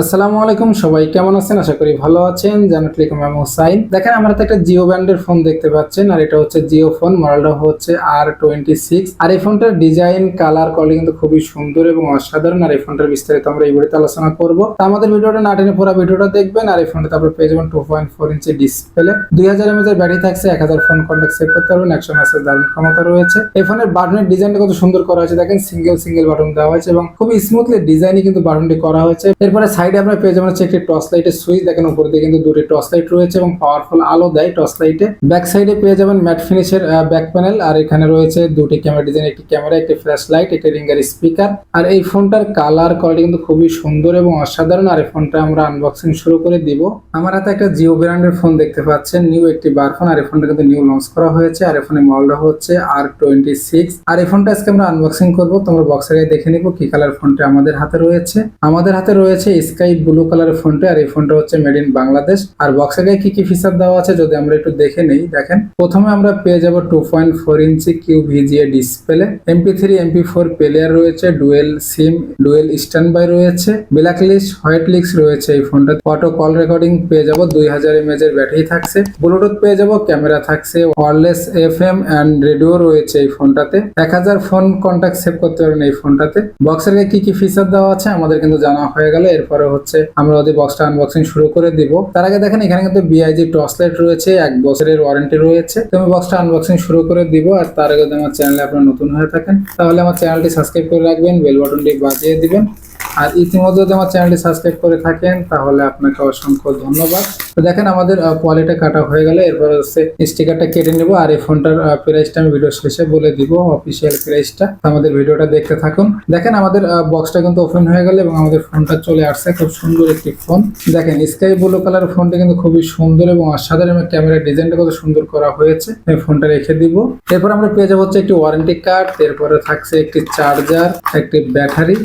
আসসালামু আলাইকুম, সবাই কেমন আছেন? আশা করি ভালো আছেন। জানাতলিকুম আমি হুসাইন দেখেন, আমরা তো একটা জিও ব্র্যান্ডের ফোন দেখতে পাচ্ছেন, আর এটা হচ্ছে জিও ফোন মডেলটা হচ্ছে আর টোয়েন্টি সিক্স আর এই ফোনটার ডিজাইন, কালার, কোয়ালিটি কিন্তু খুবই সুন্দর এবং অসাধারণ, আর এই ফোনটার বিস্তারিত আমরা এই ভিডিওতে আলোচনা করব। তো আমাদের ভিডিওটা না টেনে পুরো ভিডিওটা দেখবেন, আর এই ফোনটা তারপরে পেয়ে যাবেন two point four inch display দুই হাজার এমএজ এর ব্যাটারি থাকছে, এক হাজার ফোন কন্ট্যাক্ট সেভ করতে পারবেন, একশো মেসেজ দারুণ ক্ষমতা রয়েছে। এই ফোনের বাটনের ডিজাইনটা কত সুন্দর করা হয়েছে, দেখেন সিঙ্গেল সিঙ্গেল বাটন দেওয়া হয়েছে এবং খুবই স্মুথলি ডিজাইনই কিন্তু বাটনটি করা হয়েছে। এরপরে সাইডে আপনার পেয়ে যাবেন হচ্ছে একটি টর্চ লাইটের সুইচ। দেখেন উপর দিয়ে কিন্তু দুটি টর্চ লাইট রয়েছে এবং পাওয়ারফুল আলো দেয় টর্চ লাইটে। ব্যাক সাইডে পেয়ে যাবেন ম্যাট ফিনিশের ব্যাক প্যানেল আর এখানে রয়েছে দুটি ক্যামেরা ডিজাইন একটি ক্যামেরা একটি ফ্ল্যাশ লাইট একটি রিঙ্গার স্পিকার আর এই ফোনটার কালার কোয়ালিটি কিন্তু খুবই সুন্দর এবং অসাধারণ। আর এই ফোনটা আমরা আনবক্সিং শুরু করে দিব। আমার হাতে একটা জিও ব্র্যান্ডের ফোন দেখতে পাচ্ছেন। নিউ একটি বার ফোন আর এই ফোনটা কিন্তু নিউ লঞ্চ করা হয়েছে। আর এই ফোনের মডেলটা হচ্ছে আর টোয়েন্টি সিক্স আর এই ফোনটা আজকে আমরা আনবক্সিং করব। তোমরা বক্সের দেখে নিবো কি কালার ফোনটা আমাদের হাতে রয়েছে। আমাদের হাতে রয়েছে স্কাই ব্লু কালারের ফোনটা, আর এই ফোনটা হচ্ছে মেড ইন বাংলাদেশ। আর বক্সের গায়ে কি কি ফিচার দেওয়া আছে যদি আমরা একটু দেখে নেই, দেখেন। প্রথমে আমরা পেয়ে যাব two point four inch Q VGA display MP three MP four player রয়েছে dual SIM dual standby রয়েছে ব্ল্যাক লিস্ট হোয়াইট লিস্ট রয়েছে এই ফোনটা অটো কল রেকর্ডিং পেয়ে যাব দুই হাজার এমএজ এর ব্যাটারি থাকছে। ব্লুটুথ পেয়ে যাব ক্যামেরা থাকছে wireless F M and radio রয়েছে এই ফোনটাতে। এক হাজার ফোন কন্ট্যাক্ট সেভ করতে পারবেন এই ফোনটাতে। বক্সের গায়ে কি কি ফিচার দেওয়া আছে আমাদের কিন্তু জানা হয়ে গেল। এরপরে হচ্ছে আমরা যদি বক্সটা আনবক্সিং শুরু করে দিব। তার আগে দেখেন এখানে কিন্তু বিআইজি টর্চ লাইট রয়েছে, এক বছরের ওয়ারেন্টি রয়েছে। তো আমি বক্সটা আনবক্সিং শুরু করে দিব আর তার আগে যদি আমার চ্যানেলে আপনারা নতুন হয়ে থাকেন, তাহলে আমার চ্যানেলটি সাবস্ক্রাইব করে রাখবেন বেল বাটনটি বাজিয়ে দিবেন। আর ইতিমধ্যে যদি আমার চ্যানেলটি সাবস্ক্রাইব করে থাকেন, তাহলে আপনাকে অসংখ্য ধন্যবাদ। তো দেখেন, আমাদের কোয়ালিটি কাটা হয়ে গেলে। এরপর হচ্ছে স্টিকারটা কেটে নেব আর এই ফোনটার প্রাইসটা আমি ভিডিও শেষে বলে দিব অফিসিয়াল প্রাইসটা আমাদের ভিডিওটা দেখতে থাকুন। দেখেন, আমাদের বক্সটা কিন্তু ওপেন হয়ে গেল এবং আমাদের ফোনটা চলে আসছে। খুব সুন্দর একটি ফোন দেখেন স্কাই ব্লু কালার ফোনটা কিন্তু খুবই সুন্দর এবং অসাধারণ। ক্যামেরার ডিজাইনটা কত সুন্দর করা হয়েছে। এই ফোনটা রেখে দিব। এরপর আমরা পেয়ে যাব হচ্ছে একটি ওয়ারেন্টি কার্ড এরপরে থাকছে একটি চার্জার একটি ব্যাটারি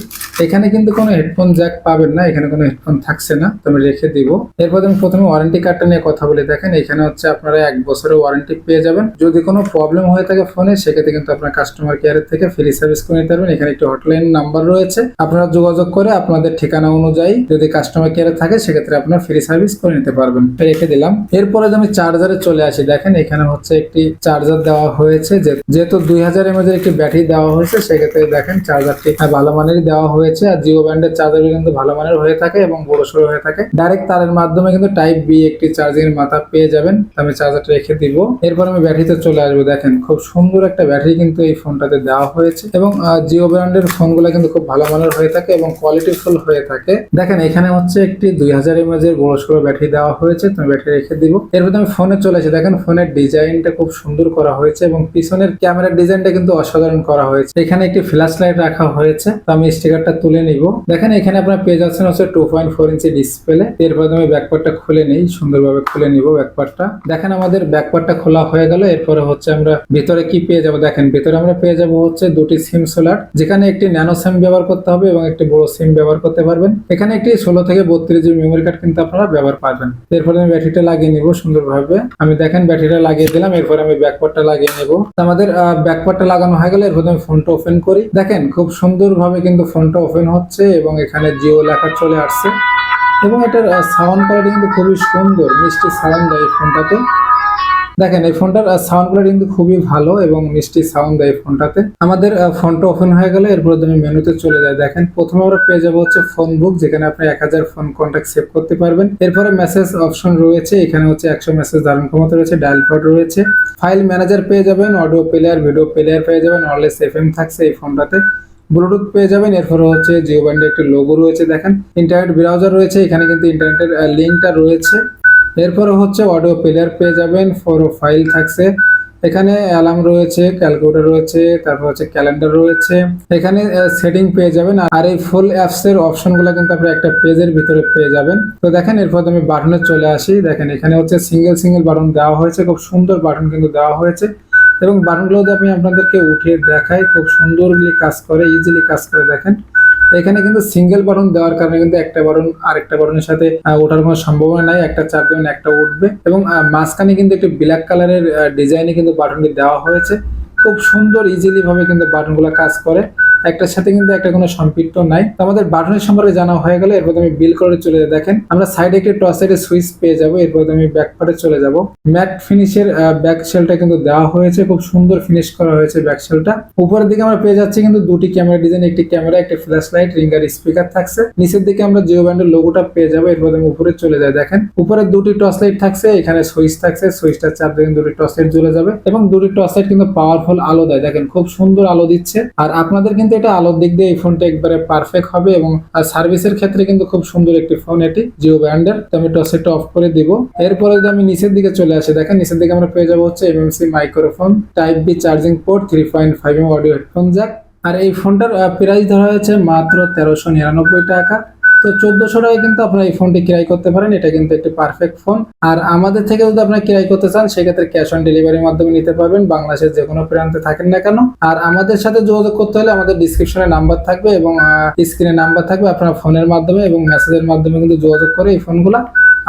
এখানে কিন্তু কোনো হেডফোন জ্যাক পাবেন না, এখানে কোনো হেডফোন থাকছে না, তো আমি রেখে দিব। এরপর আমি প্রথমে ওয়ারেন্টি কার্ডটা নিয়ে কথা বলে। দেখেন, এখানে হচ্ছে আপনারা এক বছরের ওয়ারেন্টি পেয়ে যাবেন। যদি কোনো প্রবলেম হয়ে থাকে ফোনে সেক্ষেত্রে কিন্তু আপনার কাস্টমার কেয়ারের থেকে ফ্রি সার্ভিস করে নিতে পারবেন। এখানে একটি হটলাইন নাম্বার রয়েছে। আপনারা যোগাযোগ করে আপনাদের ঠিকানা অনুযায়ী যদি কাস্টমার কেয়ারে থাকে, সেক্ষেত্রে আপনার ফ্রি সার্ভিস করে নিতে পারবেন। রেখে দিলাম। এরপরে আমি চার্জারে চলে আসি, দেখেন, এখানে হচ্ছে একটি চার্জার দেওয়া হয়েছে। যেহেতু দুই হাজার এমএজ এর একটি ব্যাটারি দেওয়া হয়েছে, সেক্ষেত্রে দেখেন চার্জারটি ভালো মানেরই দেওয়া হয়েছে। আর জিও ব্যান্ডের চার্জার কিন্তু ভালো মানের হয়ে থাকে এবং বড় সড়ো হয়ে থাকে। ডাইরেক্ট তারের মাধ্যমে কিন্তু টাইপ বি একটি চার্জিং এর মাথা পেয়ে যাবেন। আমি চার্জারটা রেখে দিব। এরপর আমি ব্যাটারিতে চলে আসব। দেখেন, খুব সুন্দর একটা ব্যাটারি কিন্তু এই ফোনটাতে দেওয়া হয়েছে এবং জিও ব্র্যান্ডের ফোনগুলো কিন্তু খুব ভালো মানের হয়ে থাকে এবং কোয়ালিটি ফুল হয়ে থাকে। দেখেন, এখানে হচ্ছে একটি দুই হাজার এমএজ এর বড় সড়ো ব্যাটারি দেওয়া হয়েছে। তুমি ব্যাটারি রেখে দিব। এরপর আমি ফোনে চলে আসি। দেখেন, ফোনের ডিজাইনটা খুব সুন্দর করা হয়েছে এবং পিছনের ক্যামেরার ডিজাইনটা কিন্তু অসাধারণ করা হয়েছে। এখানে একটি ফ্ল্যাশ লাইট রাখা হয়েছে। তো আমি স্টিকারটা তুলে নিব। দেখেন, এখানে আপনার পেয়ে যাচ্ছেন হচ্ছে two point four inch display এরপর আমি ব্যাকপার্টটা খুলে নেই, সুন্দরভাবে খুলে নিব ব্যাকপার্টটা দেখেন, আমাদের ব্যাকপার্টটা খোলা হয়ে গেল। এরপরে হচ্ছে আমরা ভিতরে কি পেয়ে যাব? দেখেন, ভিতরে আমরা পেয়ে যাব হচ্ছে দুটি সিম সোলার যেখানে একটি ন্যানো সিম ব্যবহার করতে হবে এবং একটি বড় সিম ব্যবহার করতে পারবেন। এখানে একটি ষোলো থেকে বত্রিশ জিবি মেমোরি কার্ড কিন্তু আপনারা ব্যবহার পাবেন এরপরে আমি ব্যাটারিটা লাগিয়ে নিব সুন্দরভাবে। আমি দেখেন, ব্যাটারিটা লাগিয়ে দিলাম। এরপরে আমি ব্যাকপার্টটা লাগিয়ে নেব। আমাদের ব্যাকপার্টটা লাগানো হয়ে গেলে এরপর আমি ফোনটা ওপেন করি। দেখেন, খুব সুন্দরভাবে কিন্তু ফোনটা ওপেন হচ্ছে এবং এখানে জিও লেখা চলে আসছে। এবং এটার সাউন্ড কোয়ালিটি কিন্তু খুবই সুন্দর, মিষ্টি সাউন্ড দেয় এই ফোনটাতে। দেখেন, এই ফোনটার সাউন্ড কোয়ালিটি কিন্তু খুবই ভালো এবং মিষ্টি সাউন্ড দেয় এই ফোনটাতে। আমাদের ফোনটা ওপেন হয়ে গেলে এরপর তুমি মেনুতে চলে যায় দেখেন, প্রথমে আমরা পেয়ে যাব হচ্ছে ফোন বুক যেখানে আপনি এক হাজার ফোন কন্ট্যাক্ট সেভ করতে পারবেন। এরপরে মেসেজ অপশন রয়েছে, এখানে হচ্ছে একশো মেসেজ ধারণ ক্ষমতা রয়েছে ডায়াল পড রয়েছে। ফাইল ম্যানেজার পেয়ে যাবেন অডিও প্লেয়ার ভিডিও প্লেয়ার পেয়ে যাবেন অনলেস এফ এম থাকছে এই ফোনটাতে। ব্লুটুথ পেয়ে যাবেন। এরপরে হচ্ছে জিও ব্যান্ডের একটি লোগো রয়েছে, দেখেন। ইন্টারনেট ব্রাউজার রয়েছে, এখানে কিন্তু ইন্টারনেটের লিঙ্কটা রয়েছে। এরপরে হচ্ছে অডিও প্লেয়ার পেয়ে যাবেন ফোর ফাইল থাকছে। এখানে অ্যালার্ম রয়েছে ক্যালকুলেটর রয়েছে, তারপর হচ্ছে ক্যালেন্ডার রয়েছে। এখানে সেটিং পেয়ে যাবেন, আর এই ফুল অ্যাপস এর অপশনগুলো কিন্তু আপনি একটা পেজের ভিতরে পেয়ে যাবেন। তো দেখেন, এরপর আমি বাটনে চলে আসি। দেখেন, এখানে হচ্ছে সিঙ্গেল সিঙ্গেল বাটন দেওয়া হয়েছে, খুব সুন্দর বাটন কিন্তু দেওয়া হয়েছে। এবং বাটনগুলো যদি আমি আপনাদেরকে উঠে দেখাই। খুব সুন্দরলি কাজ করে ইজিলি কাজ করে দেখেন। এখানে কিন্তু সিঙ্গেল বাটন দেওয়ার কারণে কিন্তু একটা বারুন আর একটা বাটনের সাথে ওঠার কোনো সম্ভাবনা নাই। একটা চাপ দেবেন একটা উঠবে। এবং মাঝখানে কিন্তু একটু ব্ল্যাক কালারের ডিজাইনে কিন্তু বাটনটি দেওয়া হয়েছে। খুব সুন্দর ইজিলি ভাবে কিন্তু বাটনগুলো কাজ করে। একটার সাথে কিন্তু একটা কোনো সম্পৃক্ত নাই। তো আমাদের বাটনের সম্পর্কে জানা হয়ে গেলে, এরপর আমি বিল করে চলে দেখেন, আমরা সাইডে একটি টসের সুইচ পেয়ে যাব, এরপর আমি ব্যাক পার্টে চলে যাব। ম্যাট ফিনিশের ব্যাক শেলটা কিন্তু দেওয়া হয়েছে, খুব সুন্দর ফিনিশ করা হয়েছে ব্যাক শেলটা উপরের দিকে আমরা পেয়ে যাচ্ছি কিন্তু দুটি ক্যামেরা ডিজাইন একটি ক্যামেরা একটি ফ্ল্যাশ লাইট রিঙ্গার স্পিকার থাকছে। নিচের দিকে আমরা জিও ব্যান্ডের লোগোটা পেয়ে যাব, এরপর আমি উপরে চলে যাই। দেখেন, উপরে দুটি টর্চ লাইট থাকছে, এখানে সুইচ থাকছে সুইচটা চাপ দেখেন দুটি টর্চ লাইট জ্বলে যাবে। এবং দুটি টর্চ লাইট কিন্তু পাওয়ারফুল আলো দেয়। দেখেন, খুব সুন্দর আলো দিচ্ছে। আর আপনাদের কিন্তু এটা আলোর দিক দিয়ে এই ফোনটা একবারে পারফেক্ট হবে এবং, আর সার্ভিসের ক্ষেত্রে কিন্তু খুব সুন্দর একটি ফোন এটি জিও ব্র্যান্ডের তো আমি টস এটা অফ করে দিব। এরপরে যদি আমি নিচের দিকে চলে আসি, দেখেন নিচের দিকে আমরা পেয়ে যাব হচ্ছে MMC microphone type B charging port three point five M audio headphone jack আর এই ফোনটার প্রাইস ধরা হয়েছে মাত্র তেরোশো নিরানব্বই টাকা। তো চোদ্দশো টাকায় কিন্তু আপনার এই ফোনটি ক্রাই করতে পারেন। এটা কিন্তু একটি পারফেক্ট ফোন আর আমাদের থেকে যদি আপনারা ক্রাই করতে চান, সেক্ষেত্রে ক্যাশ অন ডেলিভারির মাধ্যমে নিতে পারবেন। বাংলাদেশের যে কোনো প্রান্তে থাকেন না কেন। আর আমাদের সাথে যোগাযোগ করতে হলে আমাদের ডিসক্রিপশনে নাম্বার থাকবে এবং স্ক্রিনে নাম্বার থাকবে আপনার ফোনের মাধ্যমে এবং মেসেজের মাধ্যমে কিন্তু যোগাযোগ করে এই ফোনগুলা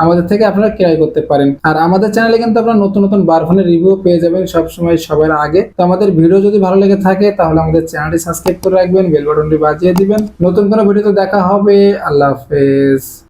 আমাদের থেকে আপনারা ক্রয় করতে পারেন। আর আমাদের চ্যানেলে কিন্তু আপনারা নতুন নতুন বার ফোনের রিভিউ পেয়ে যাবেন সবসময় সবার আগে। তো আমাদের ভিডিও যদি ভালো লেগে থাকে, তাহলে আমাদের চ্যানেলটি সাবস্ক্রাইব করে রাখবেন বেল বাটনটি বাজিয়ে দিবেন। নতুন কোনো ভিডিওতে দেখা হবে। আল্লাহ হাফেজ।